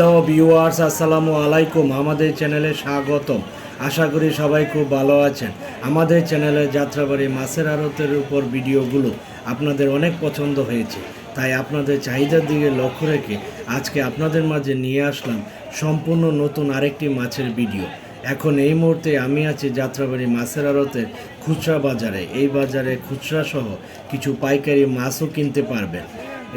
Hello viewers, আসসালামু আলাইকুম। আমাদের চ্যানেলে স্বাগতম। আশা করি সবাই খুব ভালো আছেন। আমাদের চ্যানেলে যাত্রাবাড়ি মাছের আড়তের উপর ভিডিওগুলো আপনাদের অনেক পছন্দ হয়েছে। তাই আপনাদের চাহিদার দিকে লক্ষ্য রেখে আজকে আপনাদের মাঝে নিয়ে আসলাম সম্পূর্ণ নতুন আরেকটি মাছের ভিডিও। এখন এই মুহূর্তে আমি আছি যাত্রাবাড়ি মাছের আড়তের খুচরা বাজারে। এই বাজারে খুচরা সহ কিছু পাইকারি মাছও কিনতে পারবেন।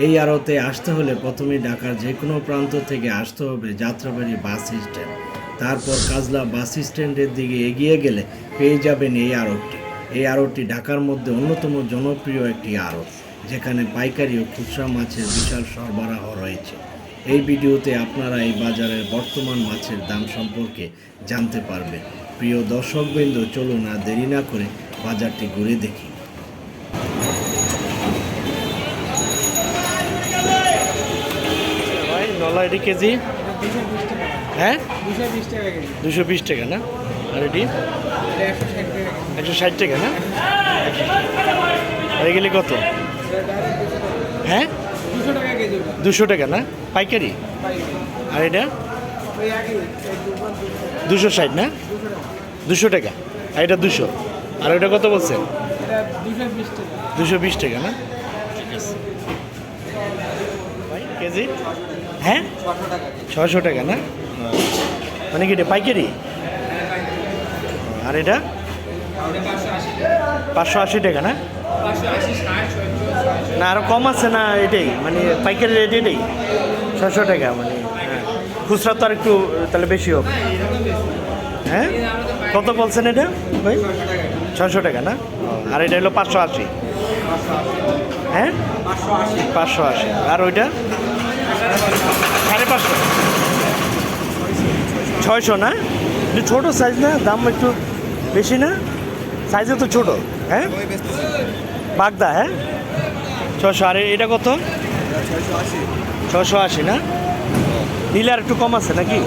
এই আড়তে আসতে হলে প্রথমে ঢাকার যে কোনো প্রান্ত থেকে আসতে হবে যাত্রাবাড়ি বাস স্ট্যান্ড। তারপর কাজলা বাস স্ট্যান্ডের দিকে এগিয়ে গেলে পেয়ে যাবেন এই আড়তটি। এই আড়তটি ঢাকার মধ্যে অন্যতম জনপ্রিয় একটি আড়ত, যেখানে পাইকারি ও খুচরা মাছের বিশাল সরবরাহ রয়েছে। এই ভিডিওতে আপনারা এই বাজারের বর্তমান মাছের দাম সম্পর্কে জানতে পারবেন। প্রিয় দর্শকবৃন্দ, চলুন আর দেরি না করে বাজারটি ঘুরে দেখি। নলাইটি কেজি? হ্যাঁ? দুশো বিশ টাকা না? আর এটি? একশো ষাট টাকা না? আর এগুলি কত? হ্যাঁ? দুশো টাকা না? পাইকারি। আর এটা? দুশো ষাট না? দুশো টাকা। আর এটা দুশো। আর ওটা কত বলছেন? দুশো বিশ টাকা। না? কেজি? হ্যাঁ? ছশো টাকা না? মানে কি এটা পাইকারি? আর এটা? পাঁচশো আশি টাকা না? না আরও কম আছে না এটাই মানে পাইকারি রেট এটাই। ছশো টাকা মানে হ্যাঁ। খুচরা তো আর একটু, তাহলে বেশি হবে। হ্যাঁ? কত বলছেন এটা ভাই? ছশো টাকা না? আর এটা হলো পাঁচশো আশি। হ্যাঁ? পাঁচশো আশি। আর ওইটা? সাড়ে পাঁচশো ছয়শো না? একটু ছোটো সাইজ না? দাম একটু বেশি না? সাইজে তো ছোটো হ্যাঁ? বাগদা হ্যাঁ? ছশো আর এটা কত? ছশো আশি না? নিলে আর একটু কম আছে নাকি?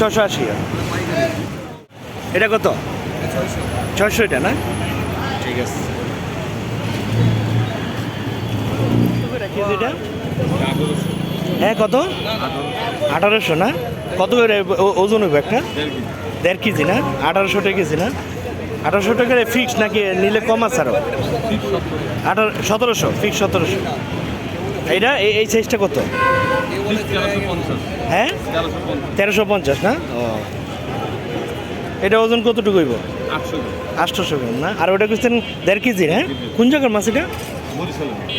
ছশো আশি। এটা কত? ছয়শো ছয়শো এটা না? ঠিক আছে। কেজিটা? হ্যাঁ কত? আঠারোশো না? কত করে ওজন হবে একটা? দেড় কেজি না? আঠারোশো টাকা কেজি না? আঠারোশো টাকার ফিক্স নাকি নিলে কম আছে আরও আঠারো সতেরোশো ফিক্স সতেরোশো। এইটা, এই- সাইজটা কত? হ্যাঁ? তেরোশো পঞ্চাশ না? ও। এটা ওজন কতটুকু হইব? আটশোশো গ্রাম। না? আর ওটা করছেন দেড় কেজি হ্যাঁ? কোন জায়গার মাছ এটা?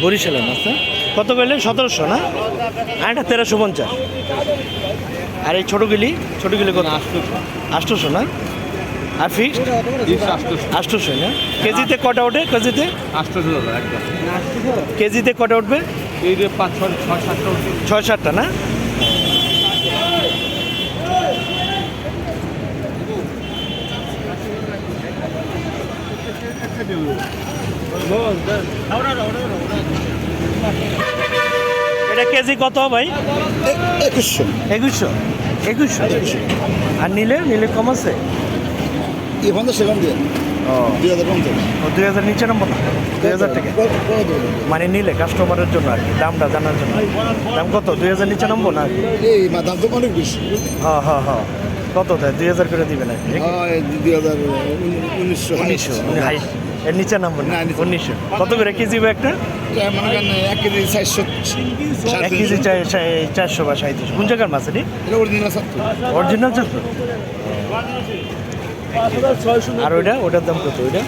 বরিশালের মাছ না? কত কইলে সতেরোশো, না? আর তেরোশো পঞ্চাশ। আর এই ছোটোগুলি ছোটোগুলি কত? আটশোশো, না? আর ফিক্সড আটশোশো, না? কেজিতে কটা ওঠে? কেজিতে? কেজিতে কটা উঠবে? ছয় সাতটা, না? এটা কেজি কত ভাই? একুশশো। একুশশো? একুশশো? আর নিলে? নিলে কম আছে? এই পঞ্চাশ সেখান দিয়ে। দুই হাজার নিচে নাম্বার না? দুই হাজার টাকা মানে নিলে কাস্টমারের জন্য আর কি দামটা জানার জন্য। দাম কত? দুই হাজার নিচে নামবো না? দাম তো অনেক বেশি। হ্যাঁ হ্যাঁ হ্যাঁ কত দেয়? দুই হাজার করে দিবেন আর কি দুই হাজার উনিশশো। উনিশশো এর নিচে নামবো না? উনিশশো। কত করে কেজি একটা? মনে করেন এক কেজি চারশো এক কেজি চার- চার- চারশো বা সাঁত্রিশ কোন জায়গার মাছ এটি? অরিজিনাল ছাত্র অরিজিনাল আর ওইটা? ওটার দাম কত? ওইটা?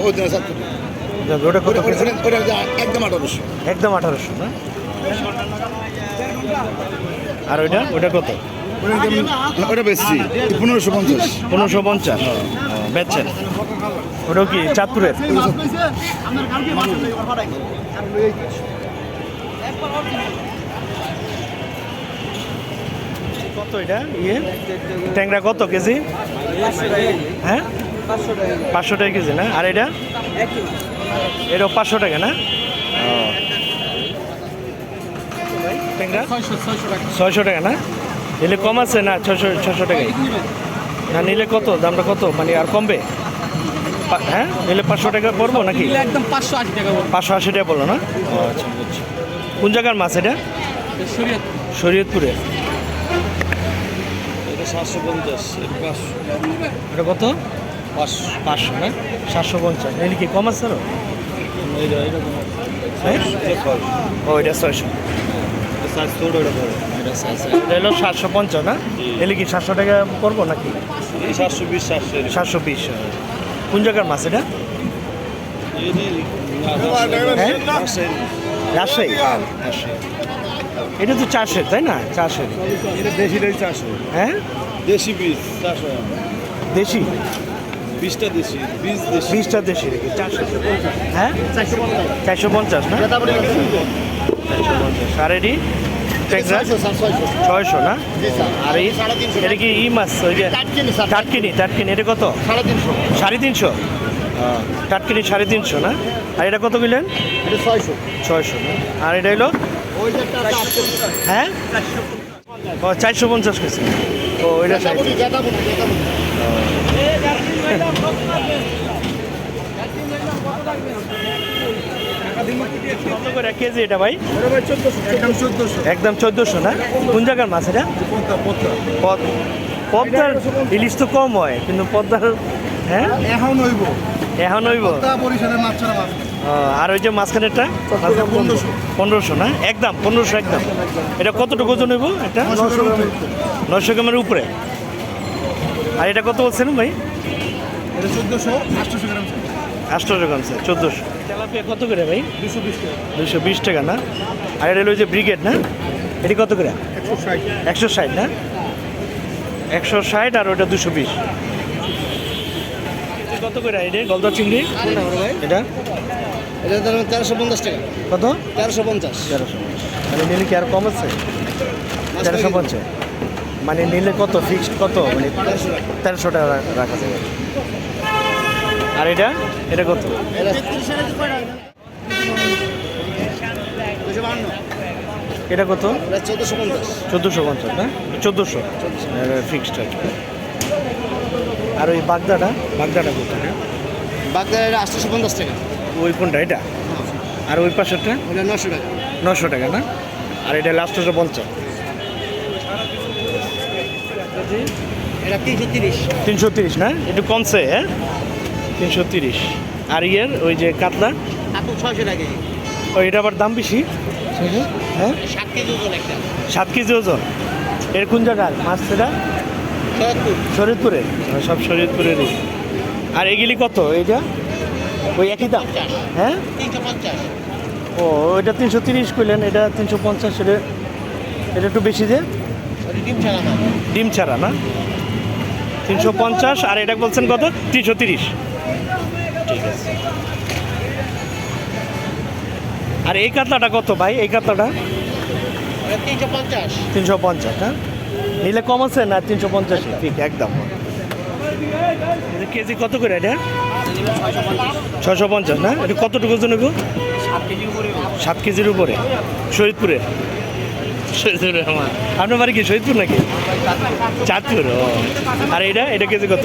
অরিজিনাল ওটা কত একদম আঠারোশো। একদম আঠারোশো না? আর ওইটা? ওইটা কত? ওটা বেশি পনেরোশো পঞ্চাশ। পনেরোশো পঞ্চাশ। বেচছেন? ওটাও কি চাঁদপুরের? কত এটা ইয়ে? ট্যাংরা কত কেজি? হ্যাঁ? পাঁচশো টাকা কেজি টাকা না? আর এটা? এটাও পাঁচশো টাকা না? ছয়শো টাকা না? নিলে কম আছে না? ছশো ছশো টাকায়? না, নিলে কত? দামটা কত? মানে আর কমবে? হ্যাঁ? নিলে পাঁচশো টাকা পড়ব নাকি? একদম পাঁচশো আশি টাকা পাঁচশো আশি টাকা বলল না? ও আচ্ছা বুঝছি কোন জায়গার মাছ এটা? শরীয়ত শরীয়তপুরে। এটা সাতশো পঞ্চাশ পাঁচশো। এটা কত? পাঁচশো। পাঁচশো না? সাতশো পঞ্চাশ। এগুলি কি কম আছে এটা হ্যাঁ? ও এটা ছয়শো। এটা এটা সাতশো পঞ্চাশ না? এলে কি সাতশো টাকা পড়ব নাকি? এই সাতশো বিশ সাতশো। সাতশো বিশ কোন জায়গার মাছ এটা? রাজশাহী। হ্যাঁ? রাজশাহী। এটা তো চাষের তাই না? চাষের। দেশিটাই চারশো হ্যাঁ? দেশি বীজ চারশো দেশি? বীজটা দেশি বীজ দেশি। বীজটা দেশি নাকি? চারশো হ্যাঁ? চারশো পঞ্চাশ। না? চারশো পঞ্চাশ। আর এটি? ট্যাংরা ছয়শো না? আর এই এটা কি ই মাছ? ওই যে টাটকিনি টাটকিনি এটা কত? সাড়ে তিনশো। সাড়ে তিনশো? টাটকিনি সাড়ে তিনশো না? আর এটা কত কিলেন? ছয়শো। ছয়শো না? আর এটা হলো? হ্যাঁ? ও চারশো পঞ্চাশ কেজি। ও এটা কত করে কেজি এটা ভাই একদম চোদ্দশো না? কোন জায়গার মাছ এটা? পদ্মার ইলিশ তো কম হয় কিন্তু পদ্মার হ্যাঁ? এখন হইব। এখন হইব? আর ওই যে মাঝখানেরটা? পনেরোশো। পনেরোশো না? একদম পনেরোশো একদম। এটা কতটুকু ওজন হইব এটা? নশো গ্রামের উপরে। আর এটা কত বলছেন ভাই? এটা চোদ্দশো আটশোশো গ্রাম। স্যার চোদ্দোশো। তেলাপিয়া কত করে ভাই? দুশো বিশ টাকা দুশো বিশ টাকা না? আর এটা হলো যে ব্রিগেড না? এটি কত করে? একশো ষাট। একশো ষাট না? একশো ষাট আর ওটা দুশো বিশ। কত করে এটা? গলদা চিংড়ি? এটা? এটা ধরুন তেরোশো পঞ্চাশ টাকা। কত? তেরোশো পঞ্চাশ। তেরোশো মানে নিলে কি আর কম আছে? তেরোশো পঞ্চাশ। মানে নিলে কত? ফিক্সড কত? মানে তেরোশো টাকা। তেরোশো টাকা রাখা যাবে আর এটা? এটা কত? এটা কত? চোদ্দশো পঞ্চাশ চোদ্দোশো। পঞ্চাশ না চোদ্দোশো ফিক্সড আর ওই বাগদাটা? বাগদাটা কত? এটা? বাগদার এটা আটশোশো পঞ্চাশ টাকা। ওই কোনটা? এটা? আর ওই পাশেরটা? ওটা নশো টাকা। নশো টাকা না? আর এটা লাস্ট হচ্ছে পঞ্চাশ। এটা তিনশো তিরিশ। তিনশো তিরিশ না? একটু কমছে হ্যাঁ? তিনশো তিরিশ। আর ইয়ের ওই যে কাতলা? ছয়শো টাকা ওই এটা আবার দাম বেশি? হ্যাঁ? সাত কেজি ওজন একটা। সাত কেজি ওজন। এর কোন জায়গার? মাছ সেটা? শরীরপুরে সব শরীরপুরেরই আর এগুলি কত এইটা? ওই একই দাম? হ্যাঁ? ও ওইটা তিনশো তিরিশ করলেন এটা তিনশো পঞ্চাশ এটা এটা একটু বেশি যে? ডিম ছাড়া ডিম ছাড়া না? তিনশো পঞ্চাশ আর এটা বলছেন কত? তিনশো তিরিশ। আর এই কাতলাটা কত ভাই? এই কাতলাটা? তিনশো পঞ্চাশ। তিনশো পঞ্চাশ হ্যাঁ? নিলে কম আছে না তিনশো পঞ্চাশ? ঠিক একদম। কেজি কত করে এটা? ছশো পঞ্চাশ না? এটা কতটুকু ওজন নেব সাত কেজি উপরে সাত কেজির উপরে। শহীদপুরে শহীদপুরে আমার। আপনার বাড়ি কি শহীদপুর নাকি? চাঁদপুর ও। আর এটা? এটা কেজি কত?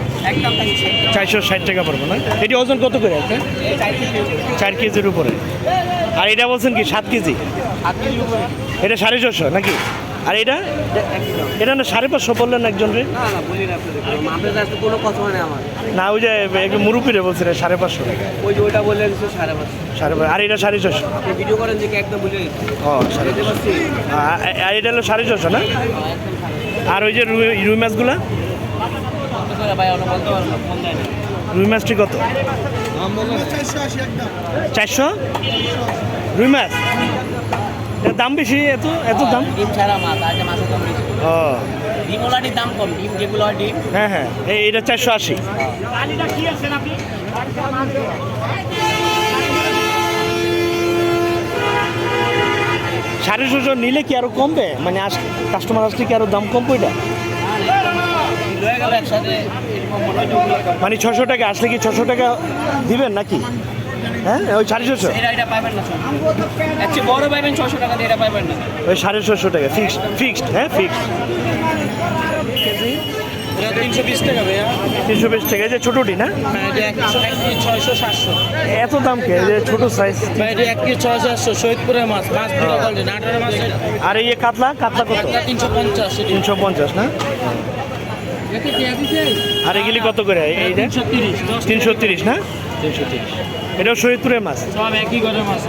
চারশো ষাট টাকা পড়ব না? এটি ওজন কত করে আছে? চার কেজির উপরে। আর এটা বলছেন কি সাত কেজি? এটা সাড়ে ছশো নাকি? আর এটা? এটা না সাড়ে পাঁচশো বললেন একজন রে? না ওই যে একটু মুরুপিরে বলছে রে সাড়ে পাঁচশো। ওই যে ওইটা বললেন সাড়ে পাঁচশো। সাড়ে আর এটা সাড়ে ছশো ভিডিও করেন যে একদম বলে ও সাড়ে বুঝতে পারছি। আ- আর এটা হলো সাড়ে ছশো না? আর ওই যে রুই মাছগুলা? রুই মাছটি কত? চারশো? রুই মাছ? দাম বেশি এত এত দাম? ডিম ছাড়া মাছ আর মাছের দাম বেশি। ও। দাম কম ডিম যেগুলো হয় ডিম। হ্যাঁ হ্যাঁ এটা চারশো আশি। সাড়ে ছশো নিলে কি আরও কমবে? মানে কাস্টমার আসলে কি আরও দাম কমবে এটা? মনে হয় ছশো টাকা আসলে কি ছশো টাকা দিবেন নাকি? হ্যাঁ? ওই সাড়ে ছশো বড় টাকা দিয়ে এটা পাবেন না। ওই সাড়ে ছশো টাকা ফিক্সড ফিক্সড হ্যাঁ ফিক্সড তিনশো বিশ টাকা ভাইয়া। তিনশো বিশ টাকা যে ছোটোটি না? হ্যাঁ ছয়শো সাতশো। এত দাম কে? যে ছোটো সাইজ এক কেজি ছয়শো সাতশো শহীদপুরের মাছ মাছ মাছ আর এই কাতলা কাতলা কত? তিনশো পঞ্চাশ তিনশো পঞ্চাশ না? আর এগুলি কত করে? এইটা তিনশো তিরিশ না? তিনশো তিরিশ এটাও শহীদপুরের মাছ? সব একই ঘরের মাছ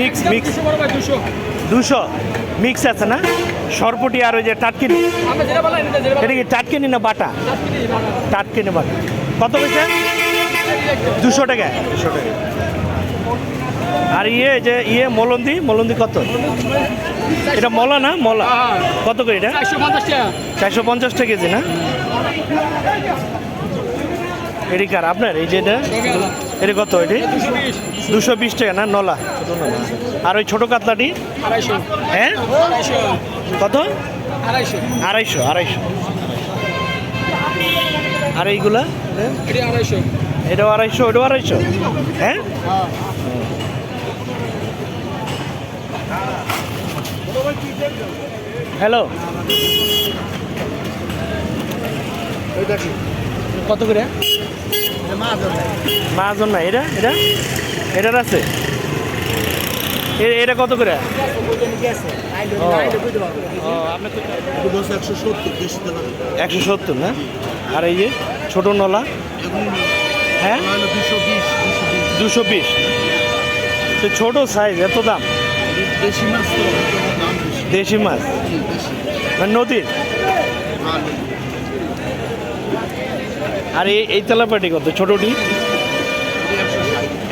মিক্স মিক্স দুশো মিক্স আছে না? সরপটি আর ওই যে টাটকিনি। এটা কি টাটকিনি না বাটা? টাটকিনি বাটা। কত পয়সা দুশো টাকা। দুশো টাকা। আর ইয়ে যে ইয়ে মলন্দি মলন্দি কত? এটা মলা না? মলা। কত করে এটা? চারশো পঞ্চাশ টাকা। কেজি না? এটি কার? আপনার? এই যে এটা? কত এটি? দুশো বিশ টাকা না? নলা। আর ওই ছোটো কাতলাটি? হ্যাঁ? কত? আড়াইশো। আড়াইশো আর এইগুলা? এটাও আড়াইশো ওটাও আড়াইশো। হ্যাঁ। হ্যালো। কত করে? মাজন না এটা? এটা? এটার আছে? এ- এটা কত করে? একশো সত্তর না? আর এই যে ছোট নলা? হ্যাঁ? দুশো বিশ তো ছোট সাইজ এত দাম? দেশি মাছ? নদীর? আর, এই তেলাপাটি কত? ছোটটি?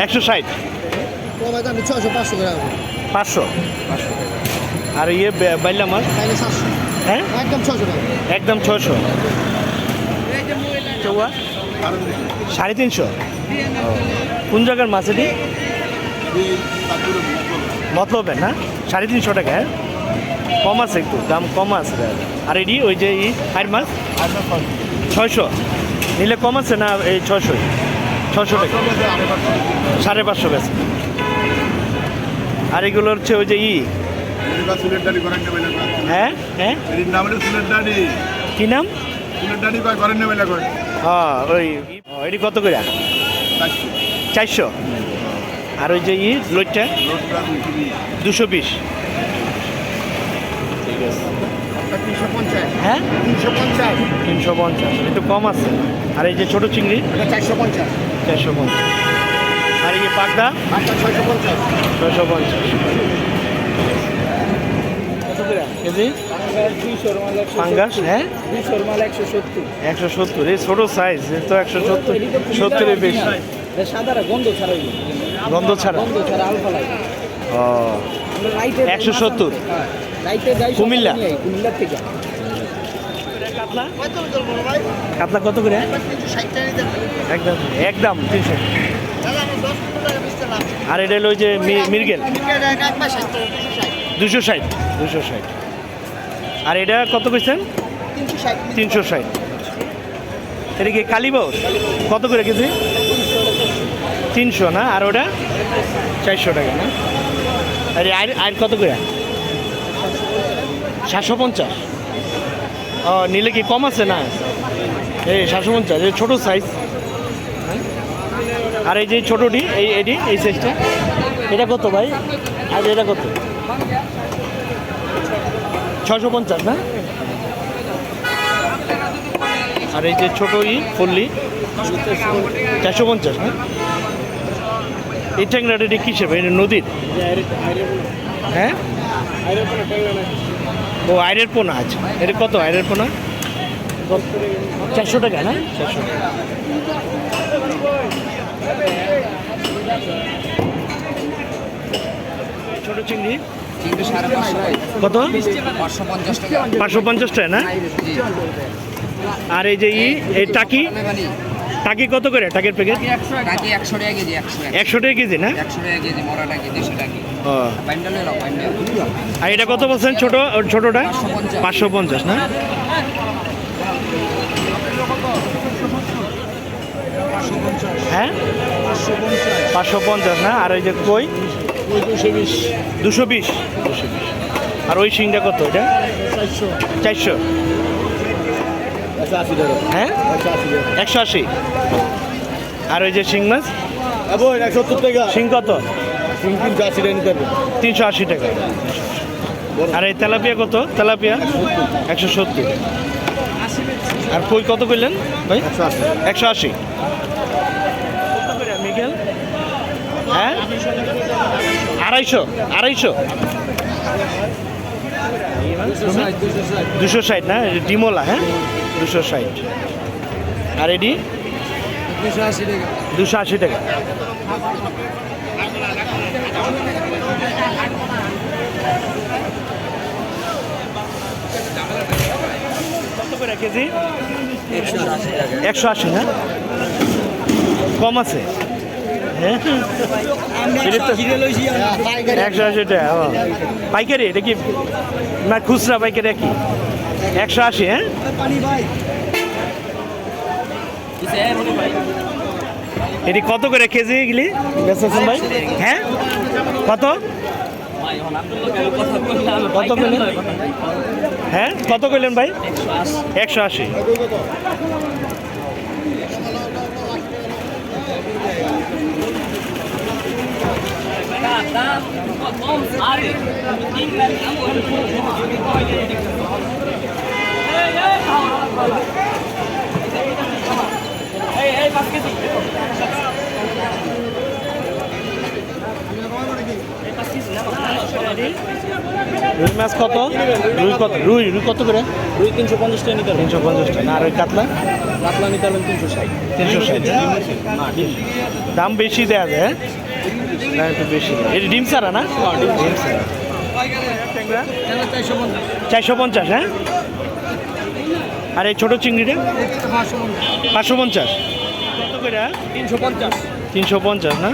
একশো ষাট। পাঁচশো। আর ইয়ে বাইলা মাছ? হ্যাঁ? একদম ছশো চৌয়া? সাড়ে তিনশো। কোন জায়গার মাছ এটি? মতলবের, না? সাড়ে তিনশো টাকা হ্যাঁ? কম আছে একটু দাম কম আছে আর এটি ওই যে ই হাইর মাছ ছয়শো। নিলে কম আছে না এই ছয়শো? ছশো টাকা। সাড়ে পাঁচশো গেছে আর এগুলো হচ্ছে ওই যে ই। হ্যাঁ? হ্যাঁ? কী নাম? হ্যাঁ ওই এটি কত করে চারশো। আর ওই যে ই লোটটা? দুশো বিশ। হ্যাঁ? তিনশো পঞ্চাশ। তিনশো পঞ্চাশ একটু কম আছে। আর এই যে ছোটো চিংড়ি? চারশো পঞ্চাশ। চারশো পঞ্চাশ। আর এই যে পাকদা ছয়শো পঞ্চাশ। ছয়শো পঞ্চাশ। কেজি? একশো পাঙ্গাস হ্যাঁ? একশো সত্তর। এই ছোটো সাইজ তো একশো সত্তর সত্তরের বেশি। গন্ধ ছাড়া ও। একশো সত্তর। কুমিল্লা? কুমিল্লার থেকে। কাতলা? কত করে? একদম একদম তিনশো। আর এটা হলো যে মির্গেল? দুশো ষাট দুশো ষাট। আর এটা কত কইছেন তিনশো ষাট। এটা কি কালীবাউর কত করে কেজি? তিনশো না? আর ওটা? চারশো টাকা না? আর আয়ের কত করে? সাতশো পঞ্চাশ। নিলে কি কম আছে? না। এই সাতশো পঞ্চাশ এই ছোটো সাইজ আর এই যে ছোটোটি, এই এটি, এই সাইজটা এটা কত ভাই? আর এটা কত? ছশো পঞ্চাশ, না? আর এই যে ছোটো ই, ফুললি। চারশো পঞ্চাশ, না? এই ট্যাংরাটা এটা কিসের ভাই? এটা নদীর? হ্যাঁ? ও আইরের পোনা আছে এটা কত? আইরের পোনা? চারশো টাকা না? চারশো টাকা। ছোট চিংড়ি? পাঁচশো কত? পাঁচশো পঞ্চাশ টাকা। না? আর এই যে ই এই টাকি? টাকি কত করে টাকের প্যাকেট টাকি একশো টাকা কেজি একশো একশো টাকা কেজি না? একশো টাকা কেজি মরা টাকি দেশি টাকি। ও। বাইন্ডাল এলো বাইন্ডাল আর এটা কত বলছেন ছোট ছোটটা? পাঁচশো পঞ্চাশ। না? হ্যাঁ? পাঁচশো পঞ্চাশ না? আর ওই যে কই? দুশো বিশ। দুশো বিশ। আর ওই শিংটা কত এটা? চারশো। হ্যাঁ? একশো আশি আর ওই যে শিং মাছ? শিং কত? তিনশো আশি টাকা আর এই তেলাপিয়া কত? তেলাপিয়া? একশো সত্তর। আর কই কত করলেন ভাই? একশো আশি। মিকেল হ্যাঁ? আড়াইশো। আড়াইশো। দুশো ষাট না? ডিমোলা হ্যাঁ? দুশো ষাট। আর এডি? দুশো আশি টাকা। একশো আশি, না? কম আছে? হ্যাঁ? একশো আশি টাকা পাইকারি, এটা কি? না, খুচরা পাইকারি কি একশো আশি হ্যাঁ? এটি কত করে কেজি এগুলি? বেচেছেন ভাই? হ্যাঁ? কত? কত পেলেন হ্যাঁ? কত করলেন ভাই? একশো আশি। রুই মাছ কত? রুই কত? রুই রুই কত করে? দুই তিনশো পঞ্চাশ টাকা নিতে তিনশো পঞ্চাশ টাকা। আর ওই কাতলা? কাতলা নিতে পারবেন তিনশো ষাট। তিনশো ষাট। দাম বেশি দেওয়া যায় হ্যাঁ? না একটু বেশি। এটা ডিম ছাড়া না? ডিম ছাড়া। চারশো পঞ্চাশ হ্যাঁ? আর এই ছোটো চিংড়িটা? পাঁচশো পঞ্চাশ? তিনশো পঞ্চাশ। তিনশো পঞ্চাশ না?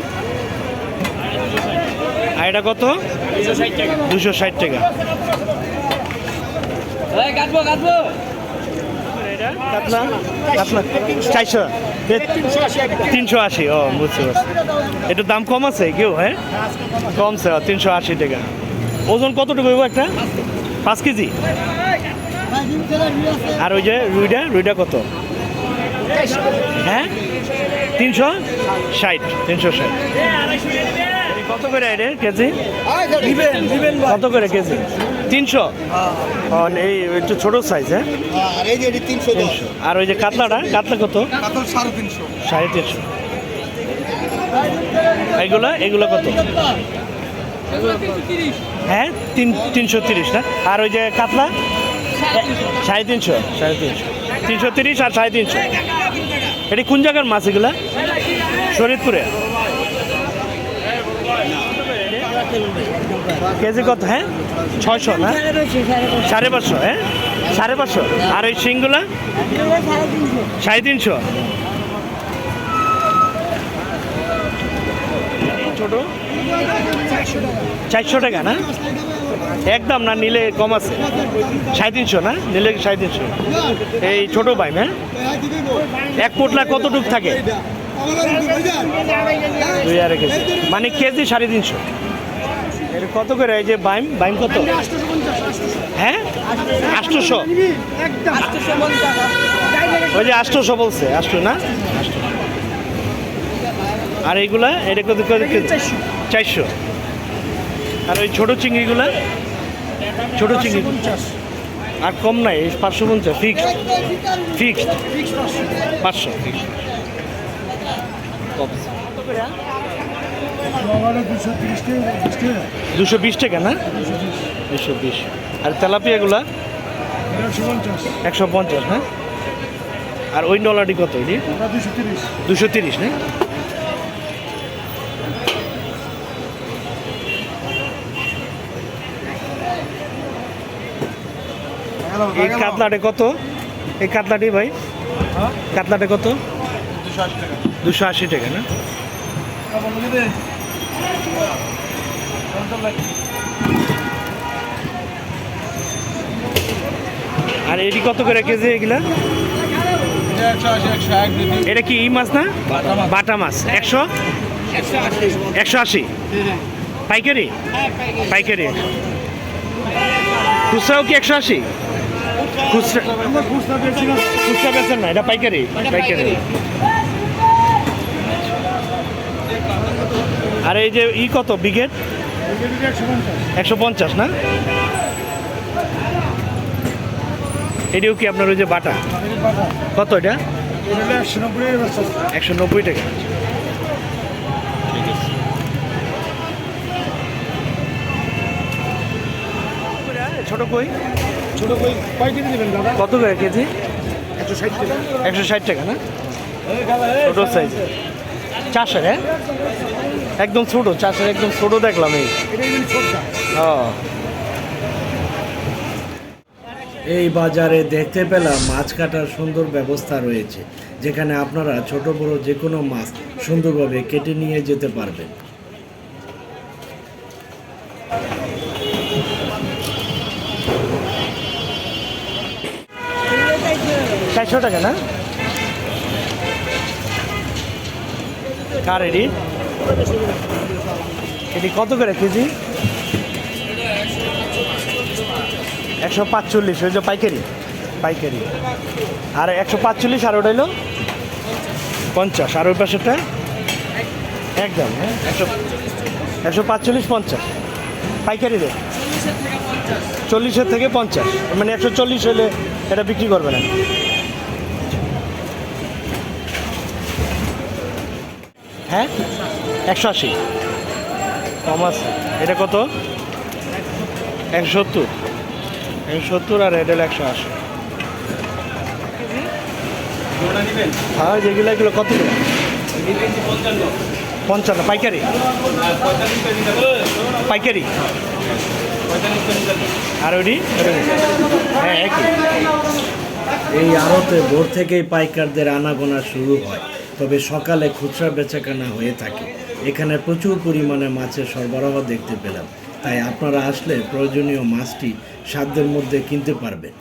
আর এটা কত? দুশো ষাট টাকা। চারশো। তিনশো আশি ও বুঝতে পারছি। এটার দাম কম আছে কেউ হ্যাঁ? কমছে তিনশো আশি টাকা। ওজন কতটুকু একটা? পাঁচ কেজি? আর ওই যে রুইটা? রুইটা কত? হ্যাঁ? তিনশো? ষাট তিনশো ষাট। কত করে এটা কেজি? কত করে কেজি? তিনশো? এই একটু ছোট সাইজ হ্যাঁ? তিনশো। আর ওই যে কাতলাটা? কাতলা কত? তিনশো সাড়ে তিনশো। এগুলো? এগুলো কত? হ্যাঁ? তিন তিনশো তিরিশ না? আর ওই যে কাতলা? সাড়ে তিনশো? সাড়ে তিনশো। তিনশো তিরিশ আর সাড়ে তিনশো। এটি কোন জায়গার মাছ এগুলা? শরীরপুরে কেজি কত হ্যাঁ? ছয়শো না? সাড়ে পাঁচশো হ্যাঁ? সাড়ে পাঁচশো। আর ওই শিংগুলা? সাড়ে তিনশো। ছোট চারশো টাকা না? একদম না নিলে কম আছে। সাড়ে তিনশো না? নিলে সাড়ে তিনশো। এই ছোট ভাই হ্যাঁ? এক পোটলা কতটুক থাকে? দুই আড়াই কেজি। মানে কেজি সাড়ে তিনশো। এটা কত করে এই যে বাইম? বাইম কত? হ্যাঁ? আষ্টশো ওই যে আটশোশো বলছে আটশো না? আর এইগুলা এটা কত? চারশো। আর ওই ছোটো চিংড়িগুলো? ছোটো চিংড়ি। আর কম নাই পাঁচশো পঞ্চাশ ফিক্সড ফিক্সড পাঁচশো। দুশো বিশ টাকা না? দুশো বিশ। আর তেলাপিয়াগুলা? একশো পঞ্চাশ হ্যাঁ? আর ওই ডলারটি কত এটি? দুশো তিরিশ না? এই কাতলাটে কত? এই কাতলাটি ভাই? কাতলাটে কত? দুশো আশি টাকা। না? আর এটি কত করে কেজি এগুলা? এটা কি ই মাছ না। বাটা মাছ। একশো? একশো আশি। পাইকারি? পাইকারি। খুচরাও কি একশো আশি? না, এটা পাইকারি পাইকারি। আর এই যে ই কত বিঘেট একশো পঞ্চাশ, না? এটিও কি আপনার ওই যে বাটা? কত এটা? একশো নব্বই টাকা। ছোট কই? ছোট কই কয় কেজি নেবেন দাদা? কত করে কেজি? একশো ষাট টাকা। একশো ষাট টাকা না? ছোট সাইজ চাষের হ্যাঁ? একদম ছোট চাষের একদম ছোট দেখলাম এই। এটা কিন্তু ছোটটা ও এই বাজারে দেখতে পেলাম মাছ কাটার সুন্দর ব্যবস্থা রয়েছে যেখানে আপনারা ছোট বড় যে কোনো মাছ সুন্দরভাবে কেটে নিয়ে যেতে পারবেন। চারশো টাকা না? কার এটি? এটি কত করে কেজি? একশো পাঁচচল্লিশ, ওই যে পাইকারি পাইকারি। আর একশো পাঁচচল্লিশ, আর ওটা হলো পঞ্চাশ, আর ওই পাশেরটা? একদম হ্যাঁ? একশো একশো পাঁচচল্লিশ, পঞ্চাশ। পাইকারি রেট। চল্লিশের থেকে পঞ্চাশ। মানে একশো চল্লিশ হলে এটা বিক্রি করবে না হ্যাঁ? একশো আশি। কম আছে। এটা কত? একশো সত্তর। একশো সত্তর আর এটা একশো আশি। হ্যাঁ যেগুলো এগুলো কত? পঞ্চান্ন, পাইকারি? পাইকারি? আর ওটি হ্যাঁ একই। এই আড়তে ভোর থেকেই পাইকারদের আনাগোনা শুরু হয়। তবে সকালে খুচরা বেচাকেনা হয়ে থাকে। এখানে প্রচুর পরিমাণে মাছের সরবরাহ দেখতে পেলাম। তাই আপনারা আসলে প্রয়োজনীয় মাছটি সাধ্যের মধ্যে কিনতে পারবেন।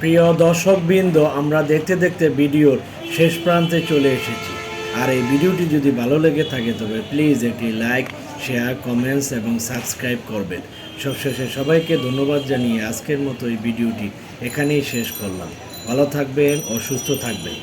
প্রিয় দর্শকবৃন্দ, আমরা দেখতে দেখতে ভিডিওর শেষ প্রান্তে চলে এসেছি। আর এই ভিডিওটি যদি ভালো লেগে থাকে, তবে প্লিজ এটি লাইক, শেয়ার, কমেন্টস এবং সাবস্ক্রাইব করবেন। সবশেষে সবাইকে ধন্যবাদ জানিয়ে আজকের মতো এই ভিডিওটি এখানেই শেষ করলাম। ভালো থাকবেন অসুস্থ সুস্থ থাকবেন।